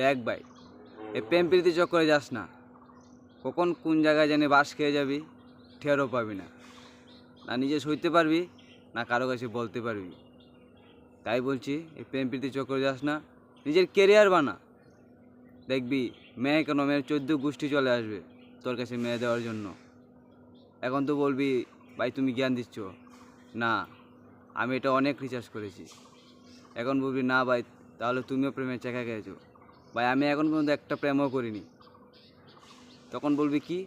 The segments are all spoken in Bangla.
দেখ ভাই এই প্রেম প্রীতি চক্করে যাস না। কখন কোন জায়গায় জানি বাস খেয়ে যাবি, ঠেরও পাবি না। না নিজে সইতে পারবি, না কারও কাছে বলতে পারবি। তাই বলছি এই প্রেম প্রীতি চক্করে যাস না, নিজের কেরিয়ার বানা। দেখবি, মেয়ে কেন, মেয়ের চোদ্দ গোষ্ঠী চলে আসবে তোর কাছে মেয়ে দেওয়ার জন্য। এখন তো বলবি, ভাই তুমি জ্ঞান দিচ্ছ। না, আমি এটা অনেক রিচার্জ করেছি। এখন বলবি, না ভাই, তাহলে তুমিও প্রেমের চেকা খেয়েছো। ভাই, আমি এখন পর্যন্ত একটা প্রেমও করিনি। তখন বলবি কি?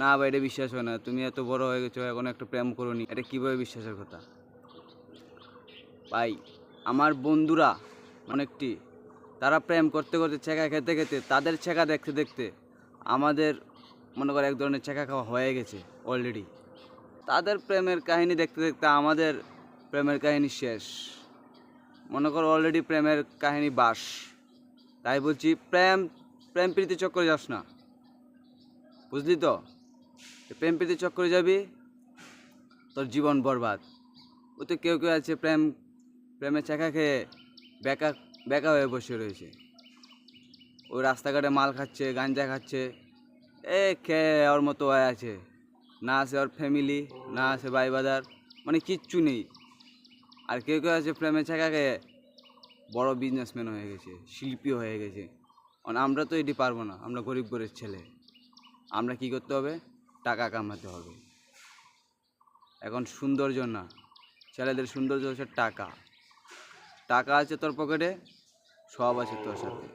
না ভাই, এটা বিশ্বাস হয় না। তুমি এত বড় হয়ে গেছো, এখন একটা প্রেম করোনি। এটা কীভাবে বিশ্বাসের কথা? ভাই, আমার বন্ধুরা, অনেকটি, তারা প্রেম করতে করতে ছেঁকা খেতে খেতে, তাদের ছেঁকা দেখতে দেখতে আমাদের, মনে করে, এক ধরনের ছেঁকা খাওয়া হয়ে গেছে অলরেডি তাদের প্রেমের কাহিনী দেখতে দেখতে আমাদের প্রেমের কাহিনী শেষ। মনে করো অলরেডি প্রেমের কাহিনী বাস। তাই বলছি, প্রেম প্রেম প্রীতি চক্করে যাস না। বুঝলি তো? প্রেম প্রীতি চক্করে যাবি, তোর জীবন বরবাদ। ও তো কেউ কেউ আছে প্রেম প্রেমে চাকা খেয়ে বেকা বেকা হয়ে বসে রয়েছে। ও রাস্তাঘাটে মাল খাচ্ছে, গাঞ্জা খাচ্ছে, এ খেয়ে ওর মতো হয়ে আছে। না আছে ওর ফ্যামিলি না আছে ভাই বাজার মানে কিচ্ছু নেই। আর কেউ কেউ আছে প্রেমে চাকা খেয়ে বড় বিজনেসম্যান হয়ে গেছে, শিল্পী হয়ে গেছে। আমরা তো এটি পারব না, আমরা গরিব গরিব ছেলে। আমরা কি করতে হবে? টাকা কামাতে হবে। এখন সৌন্দর্য না, ছেলেদের সৌন্দর্য হচ্ছে টাকা। টাকা আছে তোর পকেটে সব আছে তোর সাথে।